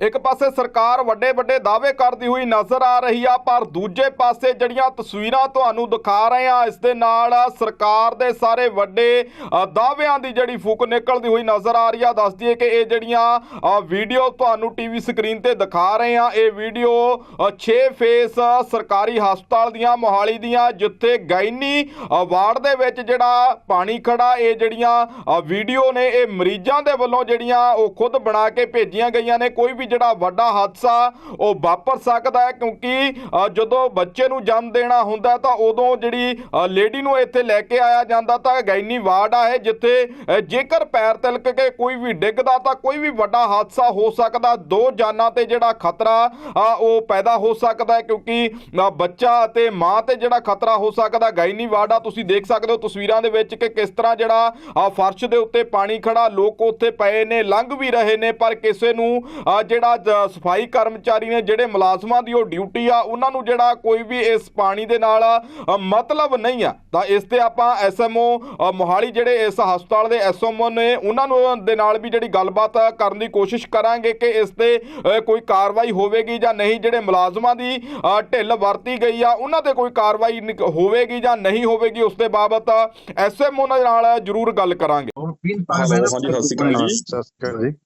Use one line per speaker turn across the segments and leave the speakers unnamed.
ਇੱਕ ਪਾਸੇ ਸਰਕਾਰ ਵੱਡੇ ਵੱਡੇ ਦਾਅਵੇ ਕਰਦੀ ਹੋਈ ਨਜ਼ਰ ਆ ਰਹੀ ਆ, ਪਰ ਦੂਜੇ ਪਾਸੇ ਜਿਹੜੀਆਂ ਤਸਵੀਰਾਂ ਤੁਹਾਨੂੰ ਦਿਖਾ ਰਹੇ ਆ, ਇਸ ਦੇ ਨਾਲ ਸਰਕਾਰ ਦੇ ਸਾਰੇ ਵੱਡੇ ਦਾਅਵਿਆਂ ਦੀ ਜਿਹੜੀ ਫੂਕ ਨਿਕਲਦੀ ਹੋਈ ਨਜ਼ਰ ਆ ਰਹੀ ਆ। ਦੱਸ ਦਈਏ ਕਿ ਇਹ ਜਿਹੜੀਆਂ ਵੀਡੀਓ ਤੁਹਾਨੂੰ ਟੀਵੀ ਸਕਰੀਨ ਤੇ ਦਿਖਾ ਰਹੇ ਆ, ਇਹ ਵੀਡੀਓ 6 ਫੇਸ ਸਰਕਾਰੀ ਹਸਪਤਾਲ ਦੀਆਂ, ਮੋਹਾਲੀ ਦੀਆਂ, ਜਿੱਥੇ ਗਾਇਨੀ ਵਾਰਡ ਦੇ ਵਿੱਚ ਜਿਹੜਾ ਪਾਣੀ ਖੜਾ ਇਹ ਜਿਹੜੀਆਂ ਵੀਡੀਓ ਨੇ, ਇਹ ਮਰੀਜ਼ਾਂ ਦੇ ਵੱਲੋਂ ਜਿਹੜੀਆਂ ਉਹ ਖੁਦ ਬਣਾ ਕੇ ਭੇਜੀਆਂ ਗਈਆਂ ਨੇ। ਕੋਈ ਵੀ ਜਿਹੜਾ ਵੱਡਾ ਹਾਦਸਾ ਉਹ ਵਾਪਰ ਸਕਦਾ ਹੈ ਕਿਉਂਕਿ ਜਦੋਂ ਬੱਚੇ ਨੂੰ ਜਨਮ ਦੇਣਾ ਹੁੰਦਾ ਤਾਂ ਉਦੋਂ ਜਿਹੜੀ ਲੇਡੀ ਨੂੰ ਇੱਥੇ ਲੈ ਕੇ ਆਇਆ ਜਾਂਦਾ ਤਾਂ ਗਾਇਨੀ ਵਾਰਡ ਆ ਇਹ ਜਿੱਥੇ ਜੇਕਰ ਪੈਰ ਤਿਲਕ ਕੇ ਕੋਈ ਵੀ ਡਿੱਗਦਾ ਤਾਂ ਕੋਈ ਵੀ ਵੱਡਾ ਹਾਦਸਾ ਹੋ ਸਕਦਾ। ਦੋ ਜਾਨਾਂ ਤੇ ਜਿਹੜਾ ਖਤਰਾ ਉਹ ਪੈਦਾ ਹੋ ਸਕਦਾ ਹੈ ਕਿਉਂਕਿ ਅ, ਬੱਚਾ ਅਤੇ ਮਾਂ ਤੇ ਜਿਹੜਾ ਖਤਰਾ ਹੋ ਸਕਦਾ ਗਾਇਨੀ ਵਾਰਡ ਆ ਤੁਸੀਂ ਦੇਖ ਸਕਦੇ ਹੋ ਤਸਵੀਰਾਂ ਦੇ ਵਿੱਚ ਕਿ ਕਿਸ ਤਰ੍ਹਾਂ ਜਿਹੜਾ ਫਰਸ਼ ਦੇ ਉੱਤੇ ਪਾਣੀ ਖੜਾ ਲੋਕ ਉੱਥੇ ਪਏ ਨੇ ਲੰਘ ਵੀ ਰਹੇ ਨੇ ਪਰ ਕਿਸੇ ਨੂੰ ਜਿਹੜਾ ਸਫ਼ਾਈ ਕਰਮਚਾਰੀ ਨੇ ਜਿਹੜੇ ਮੁਲਾਜ਼ਮਾਂ ਦੀ ਉਹ ਡਿਊਟੀ ਆ ਉਹਨਾਂ ਨੂੰ ਜਿਹੜਾ ਕੋਈ ਵੀ ਇਸ ਪਾਣੀ ਦੇ ਨਾਲ ਮਤਲਬ ਨਹੀਂ ਆ। ਤਾਂ ਇਸ ਤੇ ਆਪਾਂ ਐਸਐਮਓ ਮੋਹਾਲੀ ਜਿਹੜੇ ਇਸ ਹਸਪਤਾਲ ਦੇ ਐਸਐਮਓ ਨੇ ਉਹਨਾਂ ਨੂੰ ਦੇ ਨਾਲ ਵੀ ਜਿਹੜੀ ਗੱਲਬਾਤ ਕਰਨ ਦੀ ਕੋਸ਼ਿਸ਼ ਕਰਾਂਗੇ ਕਿ ਇਸ ਤੇ ਕੋਈ ਕਾਰਵਾਈ ਹੋਵੇਗੀ ਜਾਂ ਨਹੀਂ। ਜਿਹੜੇ ਮੁਲਾਜ਼ਮਾਂ ਦੀ ਢਿੱਲ ਵਰਤੀ ਗਈ ਆ ਉਹਨਾਂ ਤੇ ਕੋਈ ਕਾਰਵਾਈ ਹੋਵੇਗੀ ਜਾਂ ਨਹੀਂ ਹੋਵੇਗੀ ਉਸ ਦੇ ਬਾਬਤ ਐਸਐਮਓ ਨਾਲ ਜ਼ਰੂਰ ਗੱਲ ਕਰਾਂਗੇ।
ਹਾਂਜੀ ਸਤਿ ਸ਼੍ਰੀ ਅਕਾਲ ਜੀ।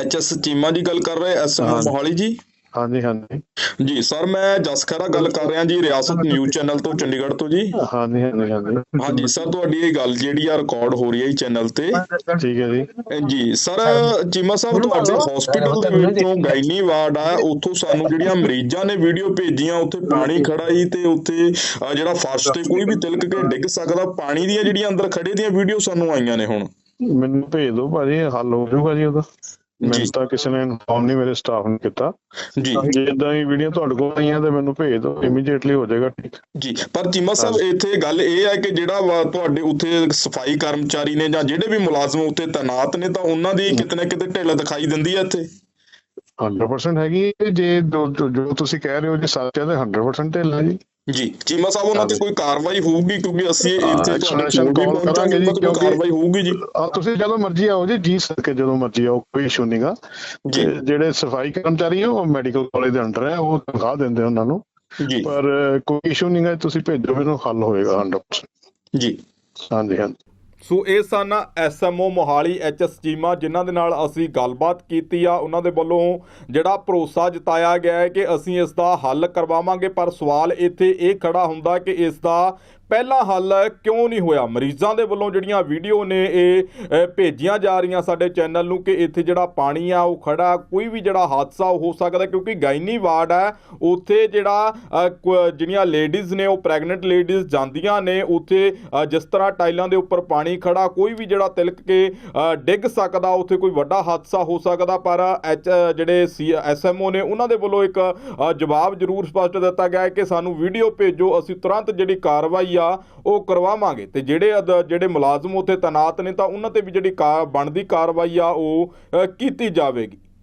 ਐਚਐਸ ਚੀਮਾ ਜੀ ਗੱਲ ਕਰ ਰਹੇ ਐਸਐਮ। ਮੋਹਾਲੀ ਜੀ?
ਹਾਂਜੀ ਹਾਂਜੀ।
ਜੀ ਸਰ ਮੈਂ ਜਸ ਖਹਿਰਾ ਗੱਲ ਕਰ ਰਿਹਾ ਜੀ ਰਿਆਸਤ ਨਿਊਜ਼ ਚੈਨਲ ਤੋਂ ਚੰਡੀਗੜ੍ਹ ਤੋਂ ਜੀ।
ਹਾਂਜੀ ਹਾਂਜੀ ਹਾਂਜੀ।
ਹਾਂਜੀ ਸਰ ਤੁਹਾਡੀ ਇਹ ਗੱਲ ਜਿਹੜੀ ਆ ਰਿਕਾਰਡ ਹੋ ਰਹੀ ਹੈ ਜੀ ਚੈਨਲ ਤੇ।
ਠੀਕ ਹੈ ਜੀ।
ਜੀ ਸਰ ਚੀਮਾ ਸਾਹਿਬ ਤੁਹਾਡੇ ਹਸਪੀਟਲ ਦੇ ਵਿੱਚੋਂ ਗਾਇਨੀ ਵਾਰਡ ਆ ਉੱਥੋਂ ਸਾਨੂੰ ਜਿਹੜੀਆਂ ਮਰੀਜ਼ਾਂ ਨੇ ਵੀਡੀਓ ਭੇਜੀਆਂ ਉੱਥੇ ਪਾਣੀ ਖੜਾ ਹੀ ਤੇ ਉੱਥੇ ਜਿਹੜਾ ਫਰਸ਼ ਤੇ ਕੋਈ ਵੀ ਤਿਲਕ ਕੇ ਡਿੱਗ ਸਕਦਾ ਪਾਣੀ ਦੀਆਂ ਜਿਹੜੀਆਂ ਅੰਦਰ ਖੜੇ ਦੀਆਂ ਵੀਡੀਓ ਸਾਨੂੰ ਆਈਆਂ ਨੇ ਹੁਣ।
ਮੈਨੂੰ ਭੇਜ ਦਿਓ ਭਾਜੀ ਹੱਲ ਹੋ ਜਾਊਗਾ ਜੀ ਉਹਦਾ। ਮੈਨੂੰ ਤਾਂ ਕਿਸੇ ਨੇ ਇਨਫੋਰਮ ਨਹੀਂ ਮੇਰੇ ਸਟਾਫ ਨੇ ਕੀਤਾ।
ਜੀ।
ਜੇ ਇਦਾਂ ਦੀ ਵੀਡੀਓ ਤੁਹਾਡੇ ਕੋਲ ਆਈਆਂ ਤੇ ਮੈਨੂੰ ਭੇਜ ਦਿਓ ਇਮੀਡੀਏਟਲੀ ਹੋ ਜਾਏਗਾ ਠੀਕ।
ਜੀ ਪਰ ਚੀਮਾ ਸਾਹਿਬ ਇੱਥੇ ਗੱਲ ਇਹ ਹੈ ਕਿ ਜਿਹੜਾ ਤੁਹਾਡੇ ਉੱਥੇ ਸਫ਼ਾਈ ਕਰਮਚਾਰੀ ਨੇ ਜਾਂ ਜਿਹੜੇ ਵੀ ਮੁਲਾਜ਼ਮ ਉੱਥੇ ਤਾਇਨਾਤ ਨੇ ਤਾਂ ਉਹਨਾਂ ਦੀ ਕਿਤੇ ਨਾ ਕਿਤੇ ਢਿੱਲ ਦਿਖਾਈ ਦਿੰਦੀ ਹੈ ਇੱਥੇ?
100% ਹੈਗੀ ਹੈ। ਜੋ- ਜੋ ਤੁਸੀਂ ਕਹਿ ਰਹੇ ਹੋ ਜੇ ਸੱਚ ਹੈ ਤੇ 100% ਢਿੱਲ ਹੈ ਜੀ।
ਜੀ ਚੀਮਾ ਸਾਹਿਬ ਉਹਨਾਂ ਤੇ ਕੋਈ ਕਾਰਵਾਈ ਹੋਊਗੀ? ਕਿਉਂਕਿ ਅਸੀਂ ਇੱਥੇ ਤੁਹਾਡੇ ਕੋਲ
ਕਰਾਂਗੇ ਜੀ, ਕਿਉਂਕਿ-
ਕਾਰਵਾਈ ਹੋਊਗੀ ਜੀ?
ਆ ਤੁਸੀਂ ਜਦੋਂ ਮਰਜ਼ੀ ਆਓ ਜੀ ਜੀ ਸਕੇ ਜਦੋਂ ਮਰਜ਼ੀ ਆਓ ਕੋਈ ਇਸ਼ੂ ਨਹੀਂਗਾ
ਜੀ।
ਜਿਹੜੇ ਸਫ਼ਾਈ ਕਰਮਚਾਰੀ ਆ ਉਹ ਮੈਡੀਕਲ ਕਾਲਜ ਦੇ ਅੰਡਰ ਹੈ ਉਹ ਤਨਖਾਹ ਦਿੰਦੇ ਉਹਨਾਂ ਨੂੰ।
ਜੀ।
ਪਰ ਕੋਈ ਇਸ਼ੂ ਨਹੀਂਗਾ ਤੁਸੀਂ ਭੇਜੋ ਮੈਨੂੰ ਹੱਲ ਹੋਏਗਾ 100%
ਜੀ।
ਹਾਂਜੀ ਹਾਂਜੀ।
ਸੋ ਇਹ ਸਨ ਐਸਐਮਓ ਮੋਹਾਲੀ ਐਚਐਸ ਚੀਮਾ ਜਿਨ੍ਹਾਂ ਦੇ ਨਾਲ ਅਸੀਂ ਗੱਲਬਾਤ ਕੀਤੀ ਆ। ਉਹਨਾਂ ਦੇ ਵੱਲੋਂ ਜਿਹੜਾ ਭਰੋਸਾ ਜਤਾਇਆ ਗਿਆ ਹੈ ਕਿ ਅਸੀਂ ਇਸ ਦਾ ਹੱਲ ਕਰਵਾਵਾਂਗੇ, ਪਰ ਸਵਾਲ ਇੱਥੇ ਇਹ ਖੜਾ ਹੁੰਦਾ ਕਿ ਇਸ ਦਾ ਪਹਿਲਾ ਹੱਲ ਕਿਉਂ ਨਹੀਂ ਹੋਇਆ? ਮਰੀਜ਼ਾਂ ਦੇ ਵੱਲੋਂ ਜਿਹੜੀਆਂ ਵੀਡੀਓ ਨੇ ਇਹ ਭੇਜੀਆਂ ਜਾ ਰਹੀਆਂ ਸਾਡੇ ਚੈਨਲ ਨੂੰ ਕਿ ਇੱਥੇ ਜਿਹੜਾ ਪਾਣੀ ਆ, ਉਹ ਖੜਾ ਕੋਈ ਵੀ ਜਿਹੜਾ ਹਾਦਸਾ ਉਹ ਹੋ ਸਕਦਾ ਕਿਉਂਕਿ ਗਾਇਨੀ ਵਾਰਡ ਹੈ, ਉੱਥੇ ਜਿਹੜਾ ਜਿਹੜੀਆਂ ਲੇਡੀਜ਼ ਨੇ, ਉਹ ਪ੍ਰੈਗਨੈਂਟ ਲੇਡੀਜ਼ ਜਾਂਦੀਆਂ ਨੇ, ਉੱਥੇ ਜਿਸ ਤਰ੍ਹਾਂ ਟਾਈਲਾਂ ਦੇ ਉੱਪਰ ਪਾਣੀ ਖੜਾ, ਕੋਈ ਵੀ ਜਿਹੜਾ ਤਿਲਕ ਕੇ ਡਿੱਗ ਸਕਦਾ, ਉੱਥੇ ਕੋਈ ਵੱਡਾ ਹਾਦਸਾ ਹੋ ਸਕਦਾ, ਪਰ ਐਚ ਜਿਹੜੇ ਸੀ ਐਸਐਮਓ ਨੇ, ਉਹਨਾਂ ਦੇ ਵੱਲੋਂ ਇੱਕ ਜਵਾਬ ਜ਼ਰੂਰ ਸਪਸ਼ਟ ਦਿੱਤਾ ਗਿਆ ਹੈ ਕਿ ਸਾਨੂੰ ਵੀਡੀਓ ਭੇਜੋ, ਅਸੀਂ ਤੁਰੰਤ ਜਿਹੜੀ ਕਾਰਵਾਈ ਆ, ਉਹ ਕਰਵਾਵਾਂਗੇ। ਤੇ ਜਿਹੜੇ ਜਿਹੜੇ ਮੁਲਾਜ਼ਮ ਉੱਥੇ ਤੈਨਾਤ ਨੇ, ਤਾਂ ਉਹਨਾਂ ਤੇ ਵੀ ਜਿਹੜੀ ਬਣਦੀ ਕਾਰਵਾਈ ਆ, ਉਹ ਕੀਤੀ ਜਾਵੇਗੀ।